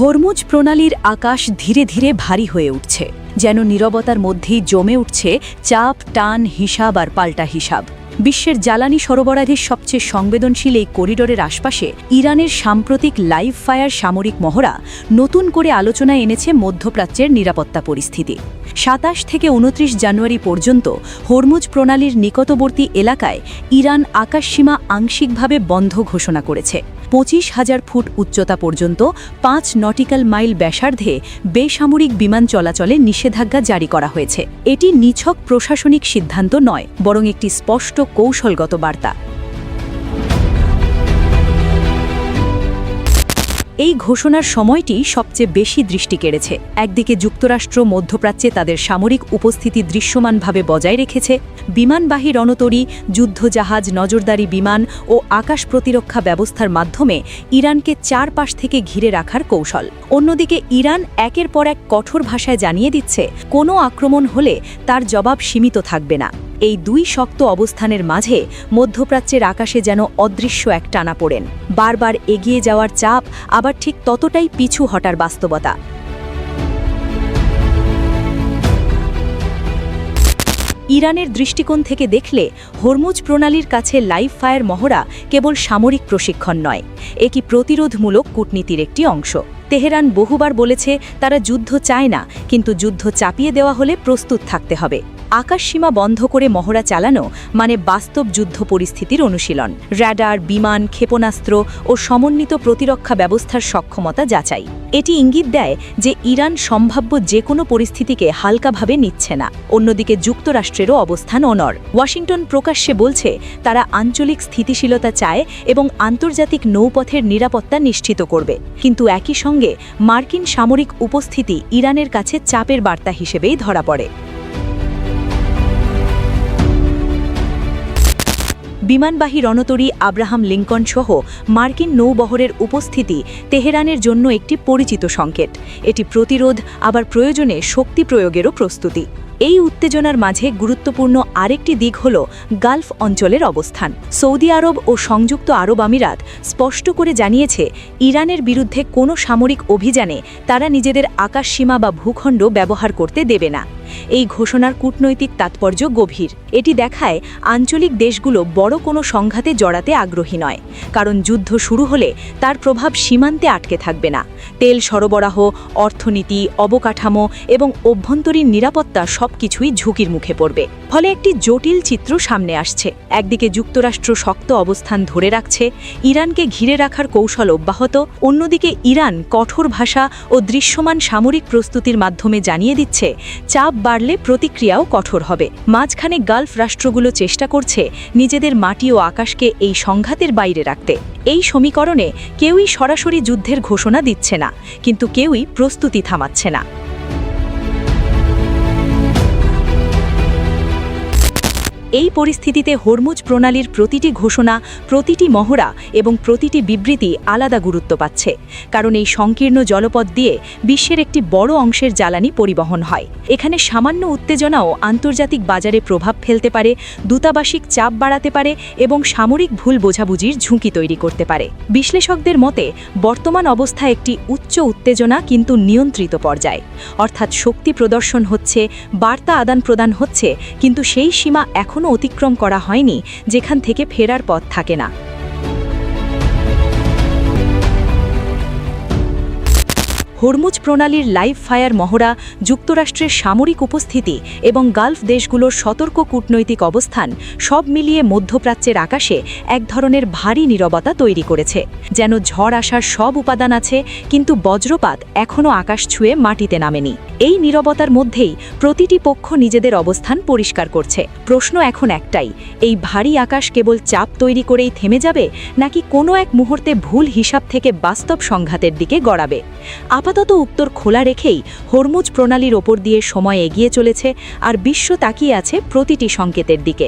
Hormuz প্রণালীর আকাশ ধীরে ধীরে ভারী হয়ে উঠছে, যেন নীরবতার মধ্যেই জমে উঠছে চাপ, টান, হিসাব আর পাল্টা হিসাব। বিশ্বের জ্বালানি সরবরাহের সবচেয়ে সংবেদনশীল এই করিডোরের আশপাশে ইরানের সাম্প্রতিক লাইভ ফায়ার সামরিক মহড়া নতুন করে আলোচনায় এনেছে মধ্যপ্রাচ্যের নিরাপত্তা পরিস্থিতি। সাতাশ থেকে উনত্রিশ জানুয়ারি পর্যন্ত হরমুজ প্রণালীর নিকটবর্তী এলাকায় ইরান আকাশসীমা আংশিকভাবে বন্ধ ঘোষণা করেছে। পঁচিশ হাজার ফুট উচ্চতা পর্যন্ত পাঁচ নটিক্যাল মাইল ব্যাসার্ধে বেসামরিক বিমান চলাচলে নিষেধাজ্ঞা জারি করা হয়েছে। এটি নিছক প্রশাসনিক সিদ্ধান্ত নয়, বরং একটি স্পষ্ট কৌশলগত বার্তা। এই ঘোষণার সময়টি সবচেয়ে বেশি দৃষ্টি কেড়েছে। একদিকে যুক্তরাষ্ট্র মধ্যপ্রাচ্যে তাদের সামরিক উপস্থিতি দৃশ্যমানভাবে বজায় রেখেছে। বিমানবাহী রণতরী, যুদ্ধজাহাজ, নজরদারি বিমান ও আকাশ প্রতিরক্ষা ব্যবস্থার মাধ্যমে ইরানকে চারপাশ থেকে ঘিরে রাখার কৌশল। অন্যদিকে ইরান একের পর এক কঠোর ভাষায় জানিয়ে দিচ্ছে, কোনো আক্রমণ হলে তার জবাব সীমিত থাকবে না। এই দুই শক্ত অবস্থানের মাঝে মধ্যপ্রাচ্যের আকাশে যেন অদৃশ্য এক টানা পড়েন। বারবার এগিয়ে যাওয়ার চাপ আবার ঠিক ততটাই পিছু হটার বাস্তবতা। ইরানের দৃষ্টিকোণ থেকে দেখলে হরমুজ প্রণালীর কাছে লাইভ ফায়ার মহড়া কেবল সামরিক প্রশিক্ষণ নয়, একি প্রতিরোধমূলক কূটনীতির একটি অংশ। তেহরান বহুবার বলেছে তারা যুদ্ধ চায় না, কিন্তু যুদ্ধ চাপিয়ে দেওয়া হলে প্রস্তুত থাকতে হবে। আকাশসীমা বন্ধ করে মহড়া চালানো মানে বাস্তব যুদ্ধ পরিস্থিতির অনুশীলন। র্যাডার বিমান, ক্ষেপণাস্ত্র ও সমন্বিত প্রতিরক্ষা ব্যবস্থার সক্ষমতা যাচাই। এটি ইঙ্গিত দেয় যে ইরান সম্ভাব্য যে কোনো পরিস্থিতিকে হালকাভাবে নিচ্ছে না। অন্যদিকে যুক্তরাষ্ট্রেরও অবস্থান অনর ওয়াশিংটন প্রকাশ্যে বলছে, তারা আঞ্চলিক স্থিতিশীলতা চায় এবং আন্তর্জাতিক নৌপথের নিরাপত্তা নিশ্চিত করবে। কিন্তু একই সঙ্গে মার্কিন সামরিক উপস্থিতি ইরানের কাছে চাপের বার্তা হিসেবেই ধরা পড়ে। বিমানবাহী রণতরী আব্রাহাম লিঙ্কন সহ মার্কিন নৌবহরের উপস্থিতি তেহরানের জন্য একটি পরিচিত সংকেত। এটি প্রতিরোধ, আবার প্রয়োজনে শক্তি প্রয়োগেরও প্রস্তুতি। এই উত্তেজনার মাঝে গুরুত্বপূর্ণ আরেকটি দিক হল গালফ অঞ্চলের অবস্থান। সৌদি আরব ও সংযুক্ত আরব আমিরাত স্পষ্ট করে জানিয়েছে, ইরানের বিরুদ্ধে কোনো সামরিক অভিযানে তারা নিজেদের আকাশসীমা বা ভূখণ্ড ব্যবহার করতে দেবে না। এই ঘোষণার কূটনৈতিক তাৎপর্য গভীর। এটি দেখায় আঞ্চলিক দেশগুলো বড় কোনো সংঘাতে জড়াতে আগ্রহী নয়, কারণ যুদ্ধ শুরু হলে তার প্রভাব সীমান্তে আটকে থাকবে না। তেল সরবরাহ, অর্থনীতি, অবকাঠামো এবং অভ্যন্তরীণ নিরাপত্তা সবকিছুই ঝুঁকির মুখে পড়বে। ফলে একটি জটিল চিত্র সামনে আসছে। একদিকে যুক্তরাষ্ট্র শক্ত অবস্থান ধরে রাখছে, ইরানকে ঘিরে রাখার কৌশল অব্যাহত, অন্যদিকে ইরান কঠোর ভাষা ও দৃশ্যমান সামরিক প্রস্তুতির মাধ্যমে জানিয়ে দিচ্ছে, চাপ বাড়লে প্রতিক্রিয়াও কঠোর হবে। মাঝখানে গালফ রাষ্ট্রগুলো চেষ্টা করছে নিজেদের মাটি ও আকাশকে এই সংঘাতের বাইরে রাখতে। এই সমীকরণে কেউই সরাসরি যুদ্ধের ঘোষণা দিচ্ছে না, কিন্তু কেউই প্রস্তুতি থামাচ্ছে না। এই পরিস্থিতিতে হরমুজ প্রণালীর প্রতিটি ঘোষণা, প্রতিটি মহড়া এবং প্রতিটি বিবৃতি আলাদা গুরুত্ব পাচ্ছে। কারণ এই সংকীর্ণ জলপথ দিয়ে বিশ্বের একটি বড় অংশের জ্বালানি পরিবহন হয়। এখানে সামান্য উত্তেজনাও আন্তর্জাতিক বাজারে প্রভাব ফেলতে পারে, দূতাবাসিক চাপ বাড়াতে পারে এবং সামরিক ভুল বোঝাবুঝির ঝুঁকি তৈরি করতে পারে। বিশ্লেষকদের মতে, বর্তমান অবস্থা একটি উচ্চ উত্তেজনা কিন্তু নিয়ন্ত্রিত পর্যায়ে। অর্থাৎ শক্তি প্রদর্শন হচ্ছে, বার্তা আদান প্রদান হচ্ছে, কিন্তু সেই সীমা এখন অতিক্রম করা হয়নি যেখান থেকে ফেরার পথ থাকে না। হরমুজ প্রণালীর লাইভ ফায়ার মহড়া, যুক্তরাষ্ট্রের সামরিক উপস্থিতি এবং গালফ দেশগুলোর সতর্ক কূটনৈতিক অবস্থান সব মিলিয়ে মধ্যপ্রাচ্যের আকাশে এক ধরনের ভারী নীরবতা তৈরি করেছে। যেন ঝড় আসার সব উপাদান আছে, কিন্তু বজ্রপাত এখনও আকাশ ছুঁয়ে মাটিতে নামেনি। এই নীরবতার মধ্যেই প্রতিটি পক্ষ নিজেদের অবস্থান পরিষ্কার করছে। প্রশ্ন এখন একটাই, এই ভারী আকাশ কেবল চাপ তৈরি করেই থেমে যাবে, নাকি কোনো এক মুহূর্তে ভুল হিসাব থেকে বাস্তব সংঘাতের দিকে গড়াবে? আপাতত উত্তর খোলা রেখেই হরমুজ প্রণালীর ওপর দিয়ে সময় এগিয়ে চলেছে আর বিশ্ব তাকিয়ে আছে প্রতিটি সংকেতের দিকে।